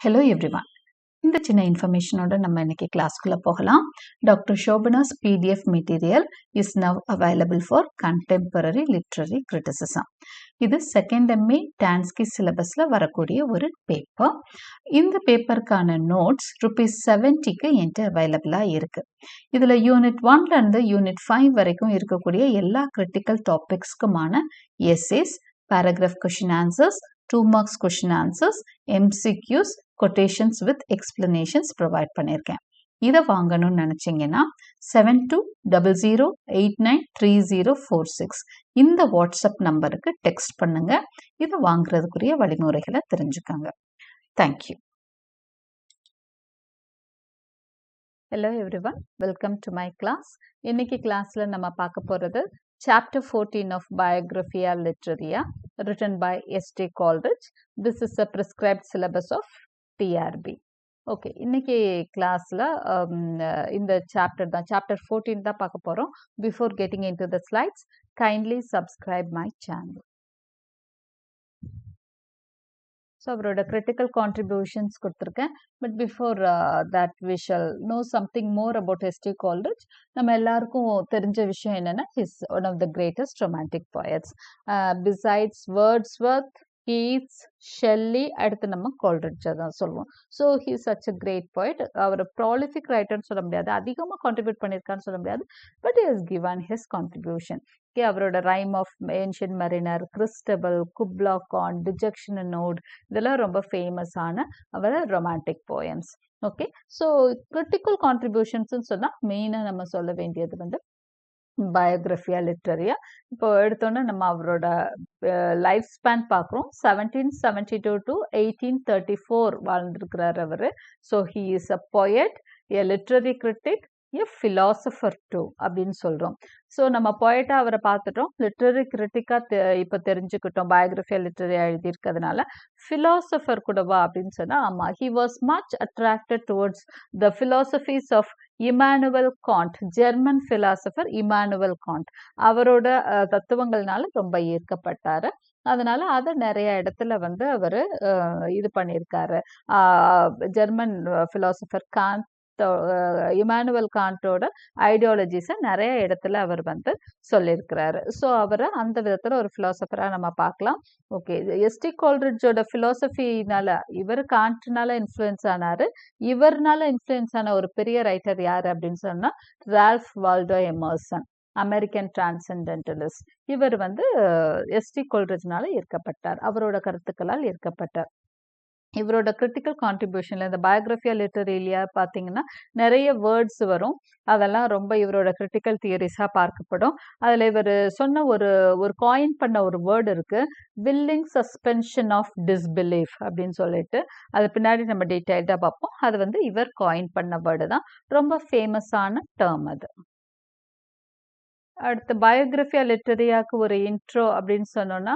Hello everyone இந்த சின்ன இன்ஃபர்மேஷனோட நம்ம இன்னைக்கு கிளாஸ்க்குள்ளே போகலாம். Doctor Shobana's PDF material is now available for contemporary literary criticism இது செகண்ட் எம்ஏ டான்ஸ்கி சிலபஸில் வரக்கூடிய ஒரு பேப்பர் இந்த பேப்பருக்கான நோட்ஸ் ருபீஸ் செவன்ட்டிக்கு என்கிட்ட அவைலபிளாக இருக்குது இதில் யூனிட் ஒன்ல இருந்து யூனிட் ஃபைவ் வரைக்கும் இருக்கக்கூடிய எல்லா critical டாபிக்ஸ்க்குமான essays paragraph question answers two marks question answers MCQs quotations with explanations provide பண்ணியிருக்கேன் இதை வாங்கணும்னு நினச்சிங்கன்னா seven two double zero eight nine three zero four six இந்த வாட்ஸ்அப் நம்பருக்கு டெக்ஸ்ட் பண்ணுங்கள் இதை வாங்குறதுக்குரிய வழிமுறைகளை தெரிஞ்சுக்கோங்க. Thank you hello everyone welcome to my class இன்னைக்கு கிளாஸ்ல நம்ம பார்க்க போறது chapter fourteen of Biographia Literaria written by S T Coleridge this is a prescribed syllabus of TRB okay இன்னைக்கு கிளாஸில் இந்த சாப்டர் தான் சாப்டர் ஃபோர்டீன் தான் பார்க்க போகிறோம் before getting in to the slides kindly subscribe my channel so அவரோட critical contributions கொடுத்துருக்கேன். But before that we shall know something more about S T Coleridge நம்ம எல்லாருக்கும் தெரிஞ்ச விஷயம் என்னென்னா his one of the greatest romantic poets besides Wordsworth Keats Shelley அடுத்து நம்ம கோல்ரிட்ஜை தான் சொல்லுவோம் so he such a great point our prolific ரைட்டர்னு சொல்ல முடியாது. அதிகமாக கான்ட்ரிபியூட் பண்ணியிருக்கான்னு சொல்ல முடியாது. But is given his contribution okay அவரோட rime of ancient mariner Christabel Kubla Khan dejection note இதெல்லாம் ரொம்ப ஃபேமஸான அவர் romantic poems okay so critical கான்ட்ரிபியூஷன்ஸ்னு சொன்னால் மெயினாக நம்ம சொல்ல வேண்டியது வந்து பயோகிராஃபியா லிட்ரரியா இப்போ எடுத்தோன்னே நம்ம அவரோட லைஃப் ஸ்பேன் பார்க்குறோம் seventeen seventy two to eighteen thirty four வாழ்ந்திருக்கிறார் our. So he is a poet a literary critic a philosopher too அப்படின்னு சொல்கிறோம் ஸோ நம்ம பொயட்டாக அவரை பார்த்துட்டோம். லிட்ரரி கிரிட்டிக்காக தெ இப்போ தெரிஞ்சுக்கிட்டோம். பயோகிராஃபியாக லிட்ரரியா எழுதியிருக்கிறதுனால. ஃபிலாசபர் கூடவா அப்படின்னு சொன்னால் ஆமாம் he was much attracted towards the philosophies of Immanuel Kant German philosopher Immanuel Kant. அவரோட தத்துவங்கள்னால ரொம்ப ஈர்க்கப்பட்டாரு. அதனால அதை நிறைய இடத்துல வந்து அவர் இது பண்ணியிருக்காரு. ஜெர்மன் ஃபிலாசபர் காண்ட் இமானுவல் காண்டோட ஐடியாலஜிஸை நிறைய இடத்துல அவர் வந்து சொல்லியிருக்கிறாரு. ஸோ அவரை அந்த விதத்தில் ஒரு ஃபிலாசபராக நம்ம பார்க்கலாம். ஓகே எஸ்டி கோல்ரிட்ஜோட ஃபிலாசபினால இவர் காண்ட்னால இன்ஃப்ளூயன்ஸ் ஆனார். இவர்னால இன்ஃப்ளூயன்ஸ் ஆன ஒரு பெரிய ரைட்டர் யார் அப்படின்னு சொன்னால் Ralph Waldo Emerson American transcendentalist இவர் வந்து எஸ்டி கோல்ரிட்ஜ்னால ஈர்க்கப்பட்டார். அவரோட கருத்துக்களால் ஈர்க்கப்பட்டார். இவரோட கிரிட்டிக்கல் கான்ட்ரிபியூஷன்ல இந்த பயோகிராஃபியா லிட்டரேலியா பார்த்தீங்கன்னா நிறைய வேர்ட்ஸ் வரும். அதெல்லாம் ரொம்ப இவரோட கிரிட்டிக்கல் தியரிஸாக பார்க்கப்படும். அதில் இவர் சொன்ன ஒரு ஒரு காயின் பண்ண ஒரு வேர்டு இருக்கு. வில்லிங் சஸ்பென்ஷன் ஆஃப் டிஸ்பிலீஃப் அப்படின்னு சொல்லிட்டு அது பின்னாடி நம்ம டீட்டெயில்டாக பார்ப்போம். அது வந்து இவர் காயின் பண்ண வேர்டு தான். ரொம்ப ஃபேமஸான டேர்ம் அது. அடுத்து பயோகிராஃபியா லிட்டரியாவுக்கு ஒரு இன்ட்ரோ அப்படின்னு சொன்னோன்னா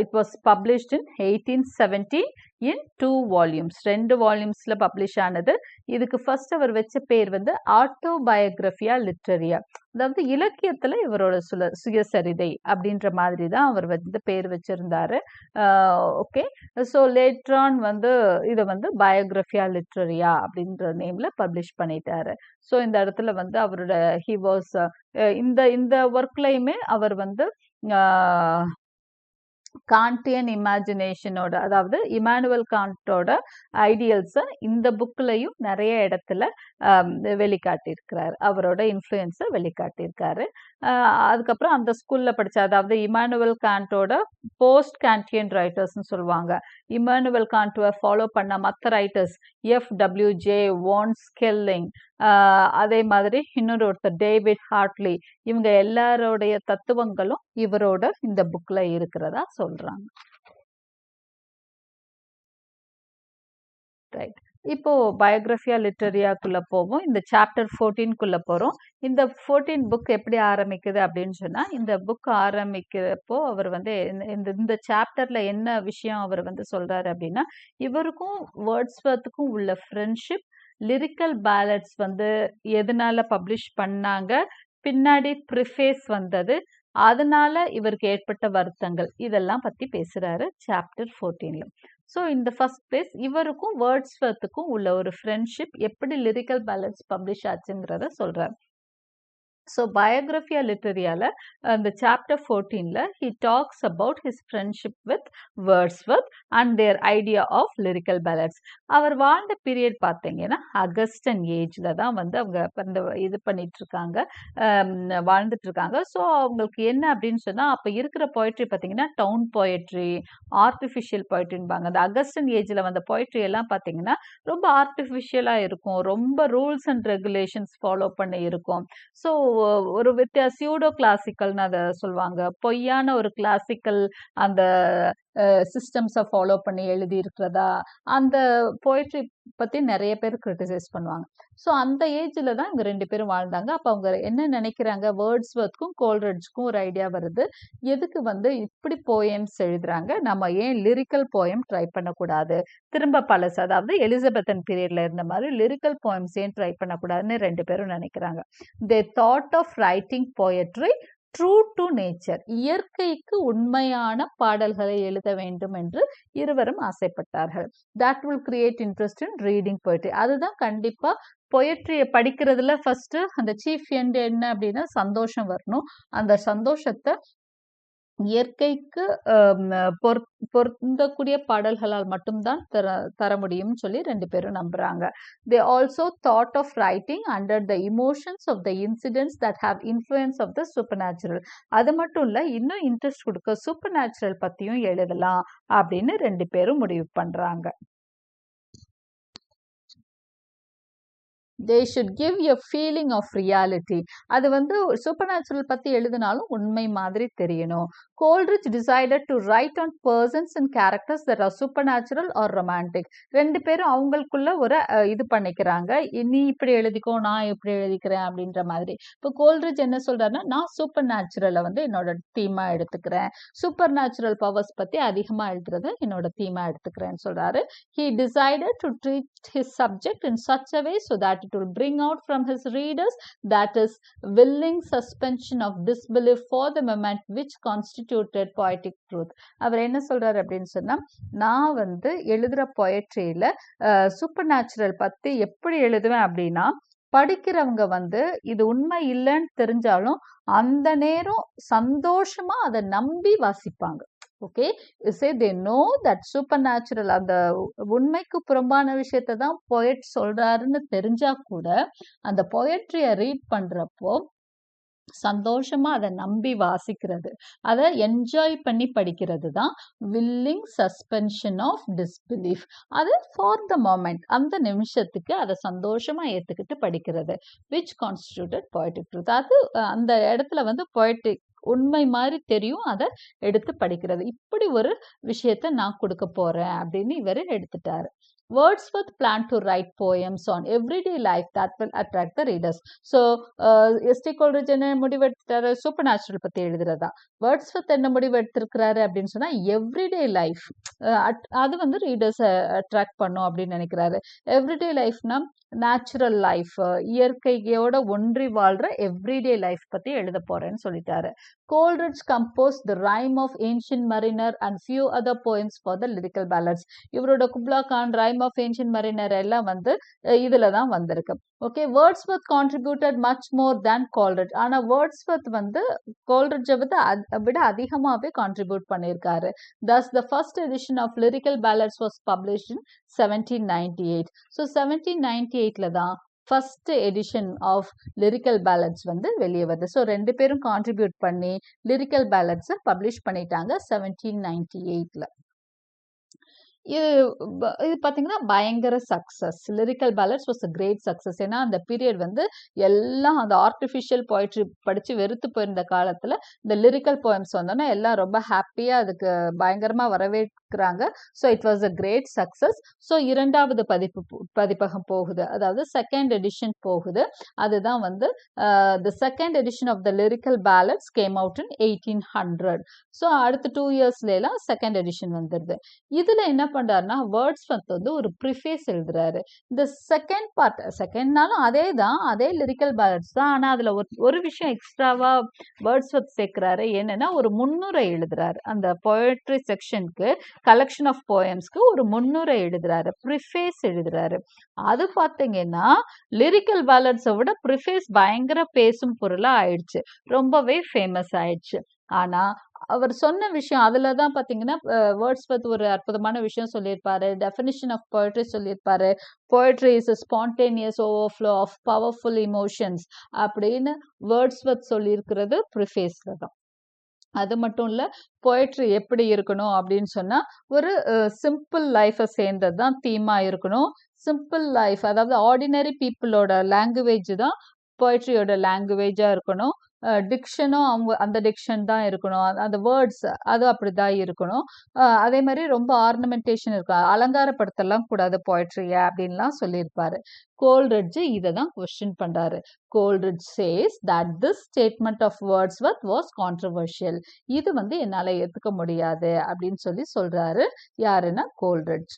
it was published in eighteen seventeen in two volumes ரெண்டு வால்யூம்ஸில் பப்ளிஷ் ஆனது. இதுக்கு ஃபர்ஸ்ட் அவர் வச்ச பேர் வந்து ஆட்டோபயோகிராஃபியா லிட்ரரியா அதாவது இலக்கியத்தில் இவரோட சுல சுயசரிதை அப்படின்ற மாதிரி தான் அவர் வந்து பேர் வச்சிருந்தாரு. ஓகே ஸோ லேட்ரான் வந்து இதை வந்து பயோகிராஃபியா லிட்ரரியா அப்படின்ற நேமில் பப்ளிஷ் பண்ணிட்டாரு. ஸோ இந்த இடத்துல வந்து அவரோட ஹி வாஸ் uh, இந்த இந்த ஒர்க்லையுமே அவர் வந்து uh, காண்டியன் இமேஜினேஷனோட அதாவது இமானுவல் காண்டோட ஐடியல்ஸை இந்த புக்லையும் நிறைய இடத்துல வெளிக்காட்டியிருக்கிறார். அவரோட இன்ஃப்ளூயன்ஸை வெளிக்காட்டியிருக்காரு. அதுக்கப்புறம் அந்த ஸ்கூலில் படித்த அதாவது இமானுவல் காண்டோட போஸ்ட் காண்டியன் ரைட்டர்ஸ்னு சொல்லுவாங்க. இமானுவல் காண்ட்டுவை ஃபாலோ பண்ண மற்ற writers F W J von Schelling அதே மாதிரி இன்னொரு ஒருத்தர் டேவிட் ஹார்ட்லி இவங்க எல்லாரோடைய தத்துவங்களும் இவரோட இந்த புக்ல இருக்கிறதா சொல்றாங்க. ரைட் இப்போ பயோகிராஃபியா லிட்டரியாக்குள்ள போவோம். இந்த சாப்டர் ஃபோர்டீன்குள்ள போறோம். இந்த ஃபோர்டீன் புக் எப்படி ஆரம்பிக்குது அப்படின்னு சொன்னா இந்த புக் ஆரம்பிக்கிறப்போ அவர் வந்து இந்த இந்த சாப்டர்ல என்ன விஷயம் அவர் வந்து சொல்றாரு அப்படின்னா இவருக்கும் வேர்ட்ஸ்வர்த்துக்கும் உள்ள ஃப்ரெண்ட்ஷிப் லிரிக்கல் பேலட்ஸ் வந்து எதனால பப்ளிஷ் பண்ணாங்க பின்னாடி ப்ரிஃபேஸ் வந்தது அதனால இவருக்கு ஏற்பட்ட வருத்தங்கள். இதெல்லாம் பத்தி பேசுறாரு சாப்டர் ஃபோர்டீன்ல ஸோ இந்த ஃபர்ஸ்ட் பிளேஸ் இவருக்கும் வேர்ட்ஸ்வர்த்துக்கும் உள்ள ஒரு ஃப்ரெண்ட்ஷிப் எப்படி லிரிக்கல் பேலன்ஸ் பப்ளிஷ் ஆச்சுங்கிறத சொல்கிறார் ஸோ பயோகிராஃபியா லிட்டரியால அந்த chapter ஃபோர்டீனில் he talks about his friendship with Wordsworth and their idea of lyrical ballads அவர் வாழ்ந்த பீரியட் பார்த்தீங்கன்னா அகஸ்டன் ஏஜில் தான் வந்து அவங்க இந்த இது பண்ணிட்டு இருக்காங்க வாழ்ந்துட்டு இருக்காங்க ஸோ அவங்களுக்கு என்ன அப்படின்னு சொன்னால் அப்போ இருக்கிற போய்ட்ரி பார்த்தீங்கன்னா டவுன் போயட்ரி ஆர்டிஃபிஷியல் போய்ட்ரின்பாங்க அந்த அகஸ்டன் ஏஜில் வந்த போய்ட்ரி எல்லாம் பார்த்தீங்கன்னா ரொம்ப ஆர்டிஃபிஷியலாக இருக்கும். ரொம்ப ரூல்ஸ் அண்ட் ரெகுலேஷன்ஸ் ஃபாலோ பண்ணி இருக்கும். ஸோ ஒரு வித்தியா சியூடோ கிளாசிக்கல்னு அதை சொல்லுவாங்க பொய்யான ஒரு கிளாசிக்கல் அந்த சிஸ்டம்ஸை ஃபாலோ பண்ணி எழுதி இருக்கிறதா அந்த போய்ட்ரி பற்றி நிறைய பேர் கிரிட்டிசைஸ் பண்ணுவாங்க. ஸோ அந்த ஏஜில் தான் இவங்க ரெண்டு பேரும் வாழ்ந்தாங்க. அப்போ அவங்க என்ன நினைக்கிறாங்க? வேர்ட்ஸ் ஒர்த்துக்கும் கோல்ரெட்ஸ்க்கும் ஒரு ஐடியா வருது. எதுக்கு வந்து இப்படி போயம்ஸ் எழுதுறாங்க? நம்ம ஏன் லிரிக்கல் போயம் ட்ரை பண்ணக்கூடாது? திரும்ப பழசு அதாவது எலிசபெத்தன் பீரியடில் இருந்த மாதிரி லிரிக்கல் போயம்ஸ் ஏன் ட்ரை பண்ணக்கூடாதுன்னு ரெண்டு பேரும் நினைக்கிறாங்க. They thought of writing poetry true to nature இயற்கைக்கு உண்மையான பாடல்களை எழுத வேண்டும் என்று இருவரும் ஆசைப்பட்டார்கள். That will create interest in reading poetry அதுதான் கண்டிப்பா பொயட்ரியை படிக்கிறதுல ஃபர்ஸ்ட் அந்த சீஃப் எண்ட் என்ன அப்படின்னா சந்தோஷம் வரணும். அந்த சந்தோஷத்தை இயற்கைக்கு பொருந்தக்கூடிய பாடல்களால் மட்டும்தான் தர தர முடியும்னு சொல்லி ரெண்டு பேரும் நம்புறாங்க. They also thought of writing under the emotions of the incidents that have influence of the supernatural அது மட்டும் இல்லை இன்னும் இன்ட்ரெஸ்ட் கொடுக்க சூப்பர் நேச்சுரல் பற்றியும் எழுதலாம் அப்படின்னு ரெண்டு பேரும் முடிவு பண்ணுறாங்க they should give a feeling of reality அது வந்து சூப்பர் நேச்சுரல் பற்றி எழுதினாலும் உண்மை மாதிரி தெரியணும். Coleridge decided to write on persons and characters that are supernatural or romantic ரெண்டு பேரும் அவங்களுக்குள்ள ஒரு இது பண்ணிக்கிறாங்க. நீ இப்படி எழுதிக்கோ நான் இப்படி எழுதிக்கிறேன் அப்படின்ற மாதிரி. இப்போ கோல்ட்ரிச் என்ன சொல்றாருன்னா நான் சூப்பர் நேச்சுரலை வந்து என்னோட தீமா எடுத்துக்கிறேன். சூப்பர் நேச்சுரல் பவர்ஸ் பற்றி அதிகமாக எழுதுறது என்னோட தீமா எடுத்துக்கிறேன்னு சொல்றாரு. He decided to treat his subject in such a way so that it will bring out from his readers that is willing suspension of of for the moment which constitute constituted poetic truth அவர் என்ன சொல்றாரு அப்படின்னு சொன்னா நான் வந்து எழுதுற பொயட்ரியில super natural பத்தி எப்படி எழுதுவேன் அப்படின்னா படிக்கிறவங்க வந்து இது உண்மை இல்லைன்னு தெரிஞ்சாலும் அந்த நேரம் சந்தோஷமா அதை நம்பி வாசிப்பாங்க. Okay say they know that supernatural அந்த உண்மைக்கு புறம்பான விஷயத்த தான் பொயட் சொல்றாருன்னு தெரிஞ்சா கூட அந்த பொயட்ரியை ரீட் பண்றப்போ சந்தோஷமாக அதை நம்பி வாசிக்கிறது. அதை என்ஜாய் பண்ணி படிக்கிறது தான் வில்லிங் சஸ்பென்ஷன் ஆஃப் டிஸ்பிலீஃப் அது ஃபார் த மொமெண்ட் அந்த நிமிஷத்துக்கு அதை சந்தோஷமாக ஏற்றுக்கிட்டு படிக்கிறது. விச் கான்ஸ்டியூட்டட் பொய்டிக் ட்ரூத் அது அந்த இடத்துல வந்து பொய்டிக் உண்மை மாதிரி தெரியும். அதை எடுத்து படிக்கிறது. இப்படி ஒரு விஷயத்த நான் கொடுக்க போகிறேன் அப்படின்னு இவர் எடுத்துட்டாரு. Wordsworth planned to write poems on everyday life that will attract the readers. So S T Coleridge என்ன முடிவெடுத்துட்டாரு. சூப்பர் நேச்சுரல் பற்றி எழுதுறதா வேர்ட்ஸ்வர்த் என்ன முடிவெடுத்திருக்கிறாரு அப்படின்னு சொன்னால் எவ்ரிடே லைஃப் அது வந்து ரீடர்ஸை அட்ராக்ட் பண்ணும் அப்படின்னு நினைக்கிறாரு. எவ்ரிடே லைஃப்னா நேச்சுரல் லைஃப் இயற்கையோட ஒன்றி வாழ்ற எவ்ரிடே லைஃப் பற்றி எழுத போகிறேன்னு சொல்லிட்டாரு. Coleridge compose the rhyme of ancient mariner and few other poems for the lyrical ballads இவரோட Kubla Khan rhyme of ancient mariner எல்லாம் வந்து இதுல தான் வந்திருக்கு. Okay Wordsworth contributed much more than Coleridge ஆனா வேர்ட்ஸ்வர்த் வந்து கோல்ரிட்ஜை விட விட அதிகமாகவே கான்ட்ரிபியூட் பண்ணியிருக்காரு. Thus the first edition of lyrical ballads was published in seventeen ninety eight so seventeen ninety எயிட்ல தான் first edition of lyrical ballads வந்து வெளியே வருது. ஸோ ரெண்டு பேரும் கான்ட்ரிபியூட் பண்ணி லிரிக்கல் பேலட்ஸை பப்ளிஷ் பண்ணிட்டாங்க செவன்டீன் நைன்டி எயிட்ல இது இது பார்த்தீங்கன்னா பயங்கர success lyrical ballads was a great success ஏன்னா அந்த பீரியட் வந்து எல்லாம் அந்த ஆர்டிஃபிஷியல் போய்ட்ரி படித்து வெறுத்து போயிருந்த காலத்தில் இந்த லிரிக்கல் போயம்ஸ் வந்தோன்னா எல்லாம் ரொம்ப ஹாப்பியாக அதுக்கு பயங்கரமாக வரவேற்கிறாங்க. So it was a great success so இரண்டாவது பதிப்பு பதிப்பகம் போகுது. அதாவது செகண்ட் எடிஷன் போகுது. அதுதான் வந்து the second edition of the lyrical ballads came out in eighteen hundred so அடுத்த டூ இயர்ஸ்லாம் செகண்ட் எடிஷன் வந்துடுது இதில் என்ன பண்றாருன்னா வேர்ட்ஸ் வந்து ஒரு ப்ரிஃபேஸ் எழுதுறாரு. இந்த செகண்ட் பார்ட் செகண்ட்னாலும் அதே தான் அதே லிரிக்கல் பேலன்ஸ் தான். ஆனா அதுல ஒரு ஒரு விஷயம் எக்ஸ்ட்ராவா வேர்ட்ஸ் சேர்க்கிறாரு. என்னன்னா ஒரு முன்னுரை எழுதுறாரு. அந்த பொயட்ரி செக்ஷனுக்கு கலெக்ஷன் ஆஃப் போயம்ஸ்க்கு ஒரு முன்னுரை எழுதுறாரு. ப்ரிஃபேஸ் எழுதுறாரு. அது பார்த்தீங்கன்னா லிரிக்கல் பேலன்ஸை விட ப்ரிஃபேஸ் பயங்கர பேசும் பொருளாக ஆயிடுச்சு. ரொம்பவே ஃபேமஸ் ஆயிடுச்சு. ஆனா அவர் சொன்ன விஷயம் அதுல தான் பாத்தீங்கன்னா வேர்ட்ஸ் பத்தி ஒரு அற்புதமான விஷயம் சொல்லியிருப்பாரு. டெஃபினிஷன் ஆஃப் போய்ட்ரி சொல்லியிருப்பாரு. Poetry is a spontaneous overflow of powerful emotions அப்படின்னு வேர்ட்ஸ் பத் சொல்லியிருக்கிறது ப்ரிஃபேஸ்ல தான். அது மட்டும் இல்லை poetry எப்படி இருக்கணும் அப்படின்னு சொன்னா ஒரு சிம்பிள் லைஃபை சேர்ந்தது தான் தீமா இருக்கணும். சிம்பிள் லைஃப் அதாவது ஆர்டினரி பீப்புளோட லாங்குவேஜ் தான் போய்ட்ரியோட லாங்குவேஜா இருக்கணும். டிக்ஷனும் அவங்க அந்த டிக்ஷன் தான் இருக்கணும். அந்த- வேர்ட்ஸ் அது அப்படிதான் இருக்கணும். அதே மாதிரி ரொம்ப ஆர்னமெண்டேஷன் இருக்கும் அலங்காரப்படுத்தலாம் கூடாது போய்ட்ரிய அப்படின்லாம் சொல்லியிருப்பாரு. கோல்ரிட்ஜ் இதை தான் கொஸ்டின் பண்றாரு. Coleridge says that this statement of Wordsworth was controversial இது வந்து என்னால் ஏற்றுக்க முடியாது அப்படின்னு சொல்லி சொல்றாரு யாருன்னா Coleridge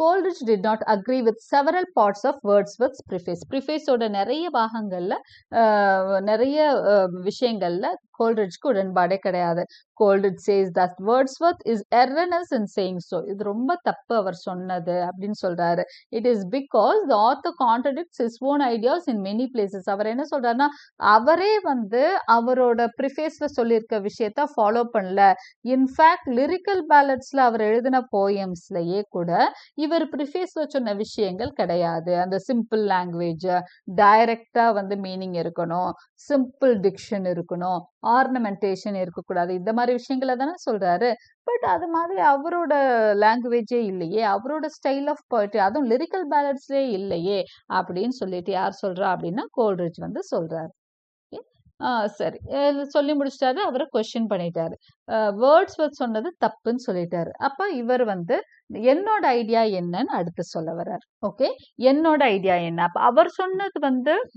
Coleridge did not agree with several parts of Wordsworth's preface. ப்ரிஃபேஸோட நிறைய பாகங்கள்ல அஹ், நிறைய அஹ், விஷயங்கள்ல கோல்ரிட்ஜ்க்கு உடன்பாடே கிடையாது. Coleridge says that Wordsworth is erroneous in saying so இது ரொம்ப தப்பு அவர் சொன்னது அப்படின்னு சொல்றாரு. It is because the author contradicts his own ideas in many places அவர் என்ன சொல்றாருன்னா அவரே வந்து அவரோட ப்ரிஃபேஸ்ல சொல்லியிருக்க விஷயத்த ஃபாலோ பண்ணல. இன்ஃபேக்ட் லிரிக்கல் பேலட்ஸ்ல அவர் எழுதின போயம்ஸ்லயே கூட இவர் ப்ரிஃபேஸ்ல சொன்ன விஷயங்கள் கிடையாது. அந்த சிம்பிள் லாங்குவேஜ் டைரக்டா வந்து மீனிங் இருக்கணும். சிம்பிள் டிக்ஷன் இருக்கணும். ஆர்னமெண்டேஷன் இருக்கக்கூடாது. இந்த மாதிரி விஷயங்களை தானே சொல்றாரு. பட் அது மாதிரி அவரோட லாங்குவேஜே இல்லையே அவரோட ஸ்டைல் ஆஃப் poetry அதுவும் லிரிக்கல் பேலட்ஸ்லேயே இல்லையே அப்படின்னு சொல்லிட்டு யார் சொல்றா அப்படின்னா கோல்ரிட்ஜ் வந்து சொல்றாரு. ஆ, சரி. சொல்லி முடிச்சிட்டாரு அவரை கொஸ்டின் பண்ணிட்டாரு. வேர்ட்ஸ் வர்த் சொன்னது தப்புன்னு சொல்லிட்டாரு. அப்போ இவர் வந்து என்னோட ஐடியா என்னன்னு அடுத்து சொல்ல வர்றாரு. ஓகே என்னோட ஐடியா என்ன? அப்போ அவர் சொன்னது வந்து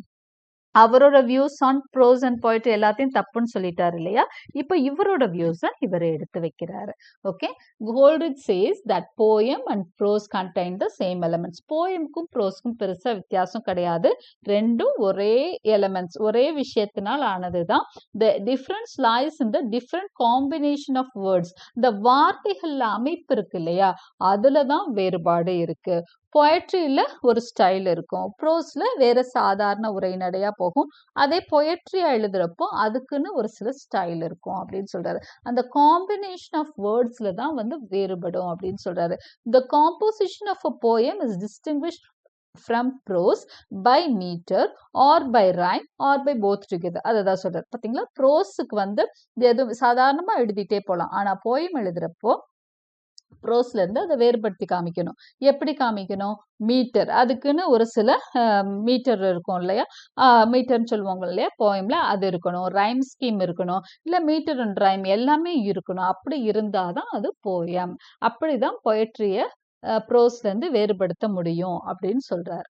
அவரோட வியூஸ் ஆன் ப்ரோஸ் அண்ட் போய்ட்டு எல்லாத்தையும் தப்புன்னு சொல்லிட்டாரு இல்லையா? இப்போ இவரோட வியூஸை இவர் எடுத்து வைக்கிறாரு. Okay Coleridge says that poem and prose contain the same elements போயமுக்கும் ப்ரோஸ்க்கும் பெருசா வித்தியாசம் கிடையாது. ரெண்டும் ஒரே எலமெண்ட்ஸ் ஒரே விஷயத்தினால் ஆனது தான் the difference lies in the different combination of words இந்த வார்த்தைகள்ல அமைப்பு இருக்கு இல்லையா? அதில் தான் வேறுபாடு இருக்கு. பொயட்ரியில் ஒரு ஸ்டைல் இருக்கும். ப்ரோஸில் வேறு சாதாரண உரைநடையாக போகும். அதே பொயட்ரியாக எழுதுகிறப்போ அதுக்குன்னு ஒரு சில ஸ்டைல் இருக்கும் அப்படின்னு சொல்கிறாரு அந்த காம்பினேஷன் ஆஃப் வேர்ட்ஸில் தான் வந்து வேறுபடும் அப்படின்னு சொல்கிறாரு the composition of a poem is distinguish from prose by metre or by rhyme or by both together அதை தான் சொல்கிறார் பாத்தீங்களா? ப்ரோஸுக்கு வந்து எதுவும் சாதாரணமாக எழுதிட்டே போகலாம். ஆனால் போயம் எழுதுறப்போ ப்ரோஸ்ல இருந்து அதை வேறுபடுத்தி காமிக்கணும். எப்படி காமிக்கணும்? மீட்டர். அதுக்குன்னு ஒரு சில மீட்டர் இருக்கும் இல்லையா? மீட்டர்னு சொல்லுவாங்க இல்லையா? போயம்ல அது இருக்கணும். ரைம் ஸ்கீம் இருக்கணும். இல்ல மீட்டர் அண்ட் ரைம் எல்லாமே இருக்கணும். அப்படி இருந்தாதான் அது போயம் அப்படிதான் பொயட்ரிய ப்ரோஸ்ல இருந்து வேறுபடுத்த முடியும் அப்படின்னு சொல்றாரு.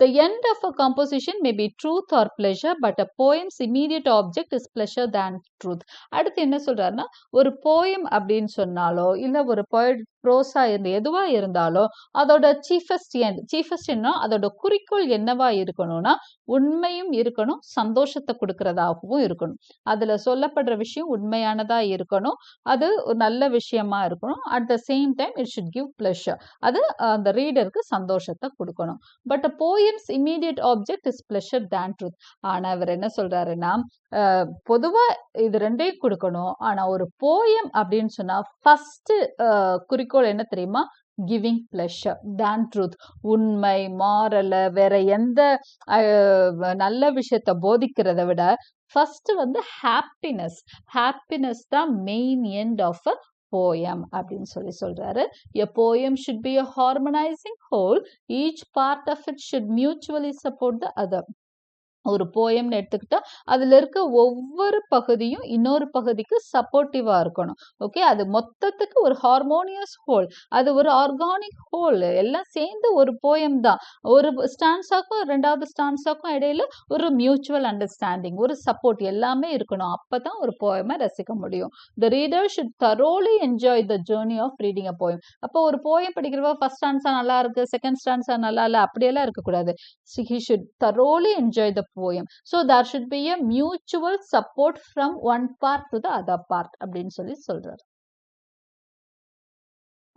The end of a composition may be truth or pleasure, but a poem's immediate object is pleasure than truth. அடுத்து என்ன சொல்றாருன்னா ஒரு போயம் அப்படின்னு சொன்னாலோ இல்ல ஒரு poet ப்ரோஸா இருந்து எதுவா இருந்தாலும் அதோட சீஃபஸ்ட் எண்ட் சீஃபஸ்ட் என்ன அதோட குறிக்கோள் என்னவா இருக்கணும்னா உண்மையும் இருக்கணும் சந்தோஷத்தை கொடுக்கறதாகவும் இருக்கணும். அதுல சொல்லப்படுற விஷயம் உண்மையானதா இருக்கணும் அது ஒரு நல்ல விஷயமா இருக்கணும். At the same time it should give pleasure அது அந்த ரீடருக்கு சந்தோஷத்தை கொடுக்கணும். But poem's immediate object is pleasure then truth ஆனா இவர் என்ன சொல்றாருன்னா பொதுவா இது ரெண்டையும் கொடுக்கணும். ஆனா ஒரு போயம் அப்படின்னு சொன்னா ஃபர்ஸ்ட் குறிக்கோள் என்ன தெரியுமா? கிவிங் ப்ளஷர் தேன் ட்ரூத் உண்மை மாறல வேற எந்த நல்ல விஷயத்த போதிக்கிறத விட ஃபர்ஸ்ட் வந்து ஹாப்பினஸ் ஹாப்பினஸ் தான் main end of a poem அப்படின்னு சொல்லி சொல்றாரு. A poem should be a harmonising whole each part of it should mutually support the other ஒரு போயம்னு எடுத்துக்கிட்டா அதுல இருக்க ஒவ்வொரு பகுதியும் இன்னொரு பகுதிக்கு சப்போர்ட்டிவா இருக்கணும். ஓகே அது மொத்தத்துக்கு ஒரு ஹார்மோனியஸ் ஹோல் அது ஒரு ஆர்கானிக் ஹோல் எல்லாம் சேர்ந்து ஒரு போயம் தான். ஒரு ஸ்டான்ஸாக்கும் ரெண்டாவது ஸ்டான்ஸாக்கும் இடையில ஒரு மியூச்சுவல் அண்டர்ஸ்டாண்டிங் ஒரு சப்போர்ட் எல்லாமே இருக்கணும். அப்பதான் ஒரு போயமை ரசிக்க முடியும். The reader should thoroughly enjoy the journey of reading a poem அப்போ ஒரு போயம் படிக்கிறவ ஃபர்ஸ்ட் ஸ்டான்ஸா நல்லா இருக்கு செகண்ட் ஸ்டான்ஸா நல்லா இல்லை அப்படியெல்லாம் இருக்கக்கூடாது. He should thoroughly enjoy the poem so there should be a mutual support from one part to the other part அப்படின்னு சொல்லி சொல்றாரு.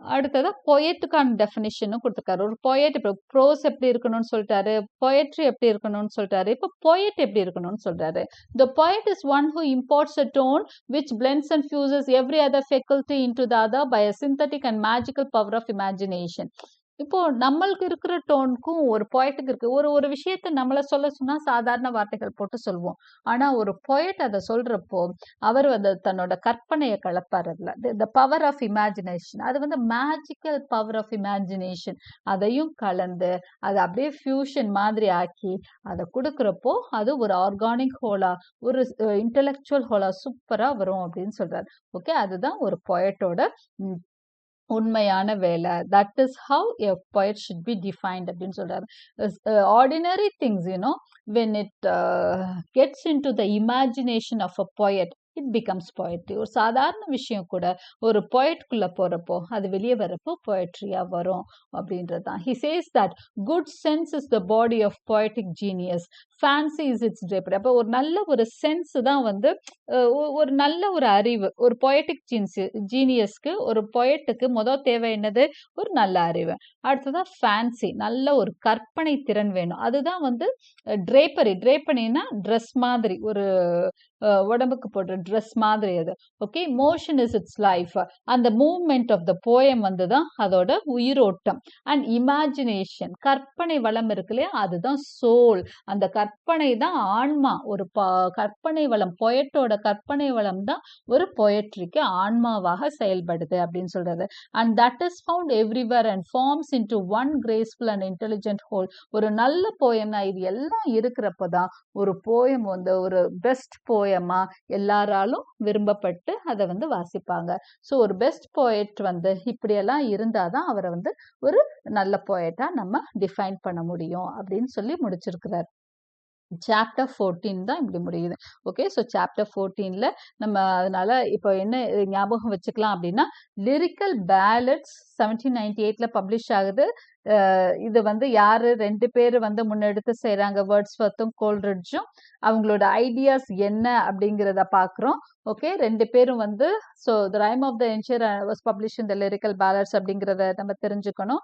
அடுத்ததா பொயட்டுக்கான டெஃபினிஷனும் கொடுத்துருக்காரு. ஒரு பொயட் இப்போ ப்ரோஸ் எப்படி இருக்கணும்னு சொல்லிட்டாரு பொயட்ரி எப்படி இருக்கணும்னு சொல்லிட்டாரு இப்போ பொயட் எப்படி இருக்கணும்னு சொல்றாரு. The poet is one who imports a tone which blends and fuses every other faculty into the other by a synthetic and magical power of imagination இப்போ நம்மளுக்கு இருக்கிற டோனுக்கும் ஒரு பொயட்டுக்கு இருக்கு. ஒரு ஒரு விஷயத்த நம்மளை சொல்ல சொன்னா சாதாரண வார்த்தைகள் போட்டு சொல்லுவோம் ஆனா ஒரு பொயட் அதை சொல்றப்போ அவர் வந்து தன்னோட கற்பனையை கலப்பார் அதுல த பவர் ஆஃப் இமேஜினேஷன் அது வந்து மேஜிக்கல் பவர் ஆஃப் இமேஜினேஷன் அதையும் கலந்து அதை அப்படியே ஃபியூஷன் மாதிரி ஆக்கி அதை கொடுக்குறப்போ அது ஒரு ஆர்கானிக் ஹோலா ஒரு இன்டலெக்சுவல் ஹோலா சூப்பரா வரும் அப்படின்னு சொல்றாரு. ஓகே அதுதான் ஒரு பொயட்டோட உண்மையான வேலை. That is how a poet should be defined அப்படின்னு சொல்றாரு. Ordinary things you know when it gets into the imagination of a poet it becomes poetry ஒரு சாதாரண விஷயம் கூட ஒரு பொயட்குள்ள போறப்போ அது வெளியே வரப்போ பொயட்ரியா வரும் அப்படின்றது தான் he says that good sense is the body of poetic genius fancy is its drapery அப்போ ஒரு நல்ல ஒரு சென்ஸ் தான் வந்து ஒரு நல்ல ஒரு அறிவு. ஒரு பொயட்டிக் ஜீன்ஸ் ஜீனியஸ்க்கு ஒரு பொயட்டுக்கு மொதல் தேவை என்னது? ஒரு நல்ல அறிவு. அடுத்ததான் ஃபேன்சி நல்ல ஒரு கற்பனை திறன் வேணும். அதுதான் வந்து ட்ரேப்பரி ட்ரேப்பனின்னா ட்ரெஸ் மாதிரி ஒரு உடம்புக்கு போடுற ட்ரெஸ் மாதிரி அது. Okay motion is its life அந்த மூவ்மெண்ட் ஆஃப் த போயம் வந்து தான் அதோட உயிரோட்டம். அண்ட் இமேஜினேஷன் கற்பனை வளம் இருக்கு இல்லையா? அதுதான் சோல் அந்த கற்பனை தான் ஆன்மா. ஒரு ப கற்பனை வளம் பொயட்டோட கற்பனை வளம் தான் ஒரு பொயட்ரிக்கு ஆன்மாவாக செயல்படுது அப்படின்னு சொல்றது. And that is found everywhere and forms into one graceful and intelligent whole ஒரு நல்ல போயம்னா இது எல்லாம் இருக்கிறப்ப தான் ஒரு போயம் வந்து ஒரு பெஸ்ட் போயமா எல்லாராலும் விரும்பப்பட்டு அதை வந்து வாசிப்பாங்க. ஸோ ஒரு பெஸ்ட் போயட் வந்து இப்படியெல்லாம் இருந்தால் தான் அவரை வந்து ஒரு நல்ல போயட்டாக நம்ம டிஃபைன் பண்ண முடியும் அப்படின்னு சொல்லி முடிச்சிருக்கிறார். சாப்டர் ஃபோர்டீன் தான் இப்படி முடியுது. ஓகே ஸோ சாப்டர் ஃபோர்டீனில் நம்ம அதனால இப்போ என்ன ஞாபகம் வச்சுக்கலாம் அப்படின்னா லிரிக்கல் பேலட்ஸ் செவன்டீன் நைன்டி எயிட்டில் பப்ளிஷ் ஆகுது. இது வந்து யாரு? ரெண்டு பேர் வந்து முன்னெடுத்து செய்றாங்க. வேர்ட்ஸ்வர்த்தும் கோல்ரிட்ஜும் அவங்களோட ஐடியாஸ் என்ன அப்படிங்கிறத பார்க்குறோம் ஓகே ரெண்டு பேரும் வந்து so the rhyme of the ancient was publish இந்த லிரிக்கல் பேலட்ஸ் அப்படிங்கிறத நம்ம தெரிஞ்சுக்கணும்.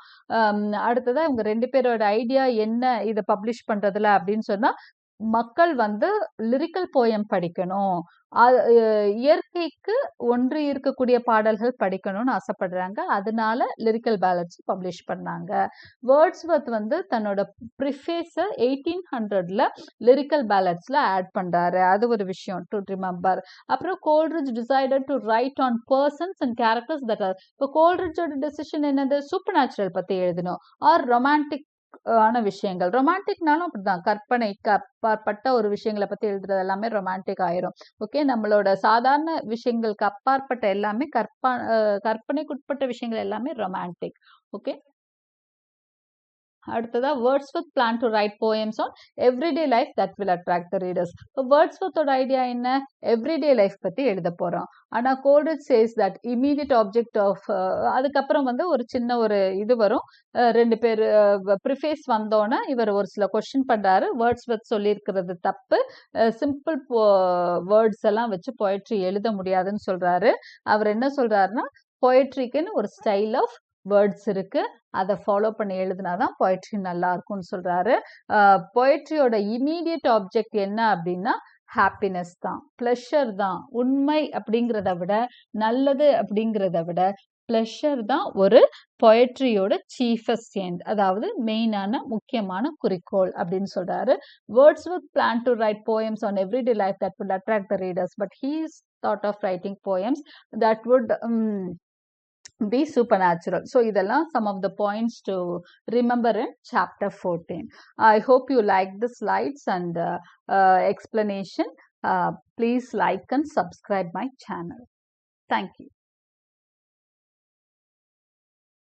அடுத்ததாக இவங்க ரெண்டு பேரோட ஐடியா என்ன? இதை பப்ளிஷ் பண்றதுல அப்படின்னு சொன்னா மக்கள் வந்து லிரிக்கல் போயம் படிக்கணும். அது, இயற்கைக்கு ஒன்று இருக்கக்கூடிய பாடல்கள் படிக்கணும்னு ஆசைப்படுறாங்க. அதனால லிரிக்கல் பேலட்ஸ் பப்ளிஷ் பண்ணாங்க. வேர்ட்ஸ்வர்த் வந்து தன்னோட ப்ரிஃபேஸை எயிட்டீன் ஹண்ட்ரட்ல லிரிக்கல் பேலட்ஸ்ல ஆட் பண்றாரு. அது ஒரு விஷயம் டு ரிமெம்பர் அப்புறம் Coleridge decided to write on persons and characters that are இப்போ கோல்ட்ரிட்ஜோட டெசிஷன் என்னது? சூப்பர் நேச்சுரல் பத்தி எழுதணும். ஆர் ரொமான்டிக் ஆன விஷயங்கள். ரொமான்டிக்னாலும் அப்படிதான். கற்பனைக்கு அப்பாற்பட்ட ஒரு விஷயங்களை பத்தி எழுதுறது எல்லாமே ரொமான்டிக் ஆயிரும். ஓகே நம்மளோட சாதாரண விஷயங்களுக்கு அப்பாற்பட்ட எல்லாமே கற்ப கற்பனைக்குட்பட்ட விஷயங்கள் எல்லாமே ரொமான்டிக் ஓகே அடுத்ததா Wordsworth plan to write poems on everyday life that will attract the readers இப்போ வேர்ட்ஸ்வர்த்தோட ஐடியா என்ன? எவ்ரிடே லைஃப் பற்றி எழுத போகிறோம் ஆனா Coleridge says that immediate object of அதுக்கப்புறம் வந்து ஒரு சின்ன ஒரு இது வரும். ரெண்டு பேர் ப்ரிஃபேஸ் வந்தோன்னே இவர் ஒரு சில கொஷின் பண்ணுறாரு வேர்ட்ஸ் வேர்ட்ஸ்வர்த் சொல்லியிருக்கிறது தப்பு. சிம்பிள் வேர்ட்ஸ் எல்லாம் வச்சு பொயட்ரி எழுத முடியாதுன்னு சொல்கிறாரு அவர் என்ன சொல்கிறாருன்னா பொயட்ரிக்குன்னு ஒரு ஸ்டைல் ஆஃப் வேர்ட்ஸ் இருக்கு. அதை ஃபாலோ பண்ணி எழுதினாதான் பொயட்ரி நல்லா இருக்கும்னு சொல்றாரு. பொயட்ரியோட இமீடியட் ஆப்ஜெக்ட் என்ன அப்படின்னா ஹாப்பினஸ் தான். ப்ளஷர் தான். உண்மை அப்படிங்கிறத விட நல்லது அப்படிங்கிறத விட ப்ளஷர் தான் ஒரு பொயட்ரியோட சீஃபஸ்ட் எண்ட் அதாவது மெயினான முக்கியமான குறிக்கோள் அப்படின்னு சொல்றாரு. Wordsworth plan to write poems on everyday life that would attract the readers but his thought of writing poems that would be supernatural. So, idella some of the points to remember in chapter 14. I hope you like the slides and uh, uh, explanation. Uh, please like and subscribe my channel. Thank you.